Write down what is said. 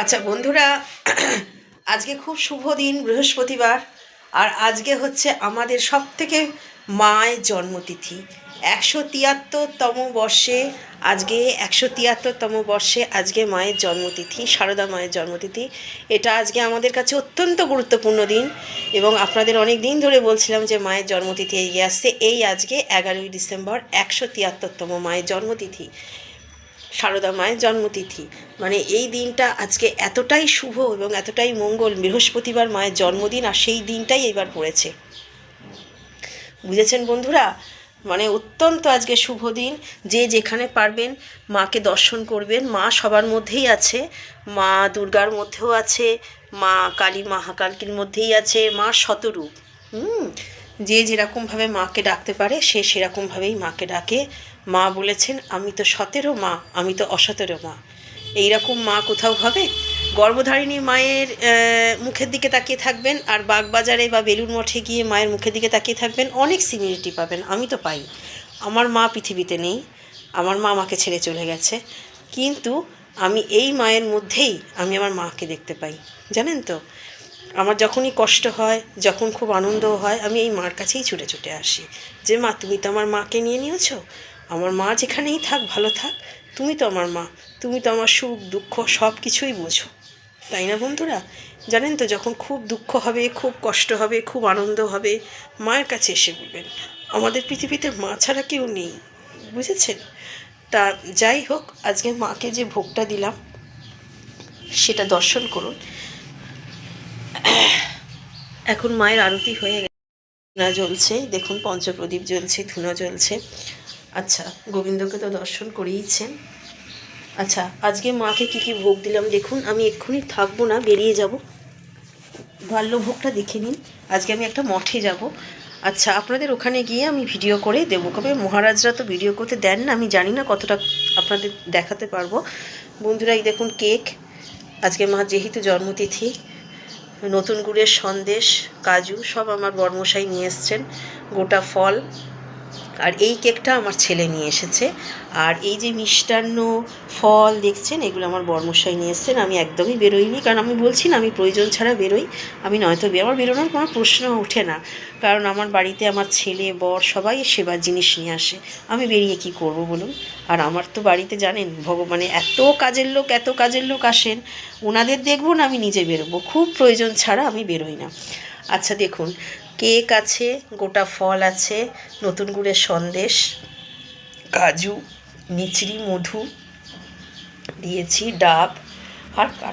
আচ্ছা বন্ধুরা, আজকে খুব শুভ দিন, বৃহস্পতিবার, আর আজকে হচ্ছে আমাদের সব থেকে মায়ের জন্মতিথি। একশো তিয়াত্তরতম বর্ষে, আজকে একশো তিয়াত্তরতম বর্ষে আজকে মায়ের জন্মতিথি, সারদা মায়ের জন্মতিথি। এটা আজকে আমাদের কাছে অত্যন্ত গুরুত্বপূর্ণ দিন এবং আপনাদের অনেক দিন ধরে বলছিলাম যে মায়ের জন্মতিথি এগিয়ে আসছে। এই আজকে এগারোই ডিসেম্বর একশো তিয়াত্তরতম মায়ের জন্মতিথি। সারদা মায়ের জন্মতিথি। মানে এই দিনটা আজকে এতটাই শুভ এবং এতটাই মঙ্গল, বৃহস্পতিবার মায়ের জন্মদিন আর সেই দিনটাই এবার পড়েছে। বুঝেছেন বন্ধুরা? মানে অত্যন্ত আজকে শুভ দিন। যে যেখানে পারবেন মাকে দর্শন করবেন। মা সবার মধ্যেই আছে। মা দুর্গার মধ্যেও আছে। মা কালী মহাকালকির মধ্যেই আছে। মা শতরূপ। হুম? যে যেরকমভাবে মাকে ডাকতে পারে, সে সেরকমভাবেই মাকে ডাকে। মা বলেছেন, আমি তো সতেরো মা, আমি তো অসতেরো মা। এইরকম মা কোথাও হবে গর্ভধারিণী মায়ের মুখের দিকে তাকিয়ে থাকবেন আর বাগবাজারে বা বেলুর মঠে গিয়ে মায়ের মুখের দিকে তাকিয়ে থাকবেন, অনেক সিমিলিটি পাবেন। আমি তো পাই। আমার মা পৃথিবীতে নেই। আমার মা আমাকে ছেড়ে চলে গেছে। কিন্তু আমি এই মায়ের মধ্যেই আমি আমার মাকে দেখতে পাই। জানেন তো? আমার যখনই কষ্ট হয়, যখন খুব আনন্দ হয়, আমি এই মার কাছেই ছুটে ছুটে আসি। যে মা, তুমি তো আমার মাকে নিয়ে নিয়েছো? আমার মা যেখানেই থাক, ভালো থাক। তুমি তো আমার মা। তুমি তো আমার সুখ, দুঃখ সব কিছুই বোঝো। তাই না বন্ধুরা? জানেন তো, যখন খুব দুঃখ হবে, খুব কষ্ট হবে, খুব আনন্দ হবে, মায়ের কাছে এসে বলবেন, আমাদের পৃথিবীতে মা ছাড়া কেউ নেই। বুঝেছেন? তা যাই হোক, আজকে মাকে যে ভোগটা দিলাম, সেটা দর্শন করুন। এখন মায়ের আরতি হয়ে গেছে। ধুনা জ্বলছে, দেখুন পঞ্চপ্রদীপ জ্বলছে, ধুনা জ্বলছে। আচ্ছা গোবিন্দকে তো দর্শন করিয়েছেন। আচ্ছা আজকে মাকে কি কি ভোগ দিলাম দেখুন, আমি এক্ষুনি থাকব না, বেরিয়ে যাব। বাল্যভোগটা দেখে নিন, আজকে আমি একটা মঠে যাব। আচ্ছা আপনাদের ওখানে গিয়ে আমি ভিডিও করে দেবো, কবে? মহারাজরা তো ভিডিও করতে দেন না, আমি জানি না কতটা আপনাদের দেখাতে পারব। বন্ধুরা এই দেখুন কেক, আজকে মা যেহেতু জন্মতিথি নতুন গুড়ের সন্দেশ কাজু সব আমার বর্মশাই নিয়ে এসছেন। গোটা ফল আর এই কেকটা আমার ছেলে নিয়ে এসেছে। আর এই যে মিষ্টান্ন ফল দেখছেন, এগুলো আমার বর্মশাই নিয়ে এসছেন। আমি একদমই বেরোইনি, কারণ আমি বলছি না, আমি প্রয়োজন ছাড়া বেরোই। আমি নয়তো আমার বেরোনোর কোনো প্রশ্ন ওঠে না। কারণ আমার বাড়িতে আমার ছেলে, বর সবাই সেবার জিনিস নিয়ে আসে। আমি বেরিয়ে কি করব বলুন? আর আমার তো বাড়িতে জানেন, ভগবানে এত কাজের লোক, এত কাজের লোক আসেন ওনাদের দেখব না আমি নিজে বেরোবো। খুব প্রয়োজন ছাড়া আমি বেরোই না। আচ্ছা দেখুন কেক আছে, গোটা ফল আছে, নতুন গুড়ের সন্দেশ, কাজু মিচড়ি মধু দিয়েছি, ডাব আর কাঠ